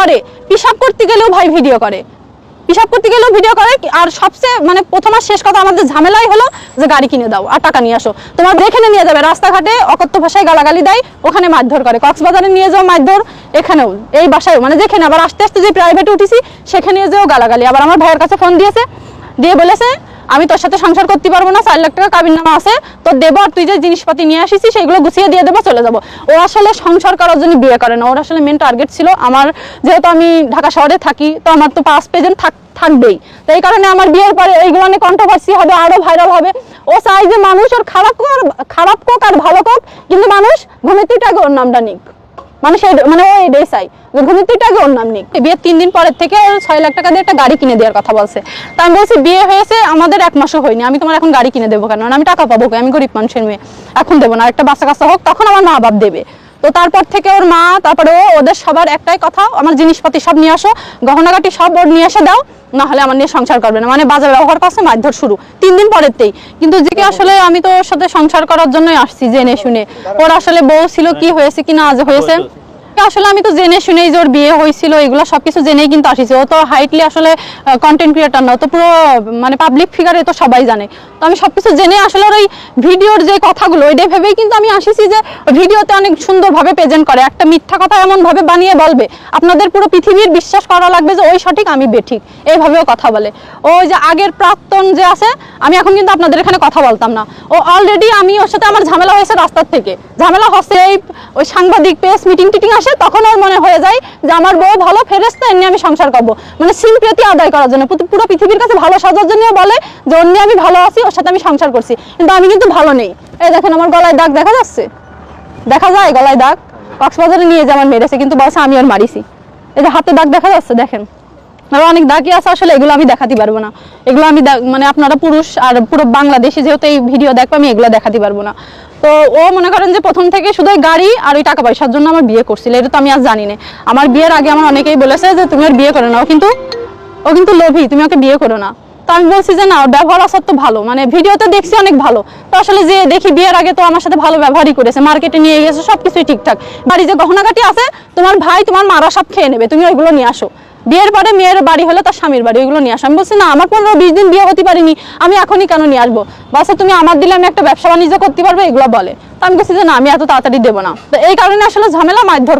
পরে পিসাব করতে গেলেও ভাই ভিডিও করে। পিসাব করতে গেলেও ভিডিও করে আর সবচেয়ে মানে প্রথম আর শেষ কথা আমাদের ঝামেলাই হলো যে গাড়ি কিনে দাও আর টাকা নিয়ে আসো। তোমার এখানে নিয়ে যাবে, রাস্তাঘাটে অকথ্য ভাষায় গালাগালি দেয়, ওখানে মারধর করে। কক্সবাজারে নিয়ে যাও মারধর, এখানেও, এই বাসায় মানে যেখানে, আবার আস্তে আস্তে যে প্রাইভেটে উঠেছি, সেখানে যেও গালাগালি। আবার আমার ভাইয়ের কাছে ফোন দিয়েছে, দিয়ে বলেছে আমি তোর সাথে সংসার করতে পারব না, চার লাখ টাকা কাবির নামা আছে, তোর দেবো আর তুই যে জিনিসপাতি নিয়ে আসিস, সেগুলো গুছিয়ে দিয়ে দেবো, চলে যাব। ও আসলে সংসার করার জন্য বিয়ে করে না, ওর আসলে মেন টার্গেট ছিল আমার, যেহেতু আমি ঢাকা শহরে থাকি, তো আমার তো পাস প্রেজেন্ট থাক, থাকবেই। তো এই কারণে আমার বিয়ের পরে এইগুলো নিয়ে কন্ট্রোভার্সি হবে, আরও ভাইরাল হবে। ও চাই যে মানুষ ওর খারাপ খারাপ কোক আর ভালো কোক কিন্তু মানুষ ঘুমিতেই আগে ওর নামটা নিক। মানুষ সে মানে ও এটাই চাই। ওর নাম নেই বিয়ের তিন দিন পরের থেকে ওর ছয় লাখ টাকা দিয়ে একটা গাড়ি কিনে দেওয়ার কথা বলছে। তা আমি বলছি, বিয়ে হয়েছে, আমাদের এক মাসও হয়নি। আমি তোমার এখন গাড়ি কিনে দেবো কেন? আমি টাকা পাবো? আমি গরিব মানুষের মেয়ে। এখন দেবো না। একটা বাচ্চা কাচ্চা হোক, তখন আমার মা বাপ দেবে। তো তারপর থেকে ওর মা, তারপরে ও, ওদের সবার একটাই কথা, আমার জিনিসপাতি সব নিয়ে আসো, গহনাগাটি সব ওর নিয়ে এসে দাও না হলে আমার নিয়ে সংসার করবে না। মানে বাজার ব্যবহার করছে, মারধর শুরু। তিন দিন পরেরতেই। কিন্তু যে কি আসলে আমি তো ওর সাথে সংসার করার জন্যই আসছি, জেনে শুনে। ওর আসলে বউ ছিল, কি হয়েছে, কি না আজ হয়েছে। আসলে আমি তো জেনে শুনেই যে ওর বিয়ে হয়েছিল, এগুলো সবকিছু জেনেই কিন্তু আসিছে। ও তো হাইটলি আসলে কন্টেন্ট ক্রিয়েটার না তো পুরো মানে পাবলিক ফিগারে তো সবাই জানে। তো আমি সবকিছু জেনে আসলে ওই ভিডিওর যে কথাগুলো, ওইটাই ভেবেই কিন্তু আমি আসিছি যে ভিডিওতে অনেক সুন্দরভাবে প্রেজেন্ট করে। একটা মিথ্যা কথা এমন ভাবে বানিয়ে বলবে, আপনাদের পুরো পৃথিবীর বিশ্বাস করা লাগবে যে ওই সঠিক, আমি বেঠিক। এইভাবেও কথা বলে। ও যে আগের প্রাক্তন যে আছে, আমি এখন কিন্তু আপনাদের এখানে কথা বলতাম না। ও অলরেডি আমি ওর সাথে আমার ঝামেলা হয়েছে রাস্তার থেকে। ঝামেলা হচ্ছে ওই সাংবাদিক প্রেস মিটিং টিটিং আসে তখন ওর মনে হয়ে যায় যে আমার বউ ভালো ফেরেস্তা এমনি আমি সংসার করব। মানে সিম্প্রতি আদায় করার জন্য। পুরো- পৃথিবীর কাছে ভালো সাজার জন্য বলে যে অন্য আমি ভালো আছি, ওর সাথে আমি সংসার করছি। কিন্তু আমি কিন্তু ভালো নেই। এই দেখেন আমার গলায় দাগ দেখা যাচ্ছে? দেখা যায় গলায় দাগ? কক্সবাজারে নিয়ে যে আমার মেরেছে, কিন্তু বলছে আমি ওর মারিছি। এই যে হাতে দাগ দেখা যাচ্ছে, দেখেন। আরও অনেক দাগি আছে, আসলে এগুলো আমি দেখাতে পারব না। এগুলো আমি মানে আপনারা পুরুষ আর পুরো বাংলাদেশি যেহেতু এই ভিডিও দেখব, আমি এগুলো দেখাতে পারব না। তো ও মনে করেন যে প্রথম থেকে শুধু গাড়ি আর ওই টাকা পয়সার জন্য আমার বিয়ে করছিল, এটা তো আমি আর জানি না। আমার বিয়ের আগে আমার অনেকেই বলেছে যে তুমি আর বিয়ে করো না, ও কিন্তু ও কিন্তু লোভী, তুমি ওকে বিয়ে করো না। তো আমি বলছি যে না ব্যবহার আসার তো ভালো মানে ভিডিওতে দেখছি অনেক ভালো। তো আসলে যে দেখি বিয়ের আগে তো আমার সাথে ভালো ব্যবহারই করেছে মার্কেটে নিয়ে গেছে, সবকিছুই ঠিকঠাক। বাড়ি যে গহনাগাটি আছে, তোমার ভাই তোমার মারা সব খেয়ে নেবে, তুমি ওইগুলো নিয়ে আসো। বিয়ের পরে মেয়ের বাড়ি হলে তার স্বামীর বাড়ি, ওইগুলো নিয়ে আসো। আমি বলছি, না, আমার পনেরো বিশ দিন বিয়ে হতে পারিনি, আমি এখনই কেন নিয়ে আসব? বলছে তুমি আমার দিলে আমি একটা ব্যবসা বাণিজ্য করতে পারব? এগুলো বলে। তো আমি বলছি যে, না, আমি এত তাড়াতাড়ি দেবো না। তো এই কারণে আসলে ঝামেলা মারধর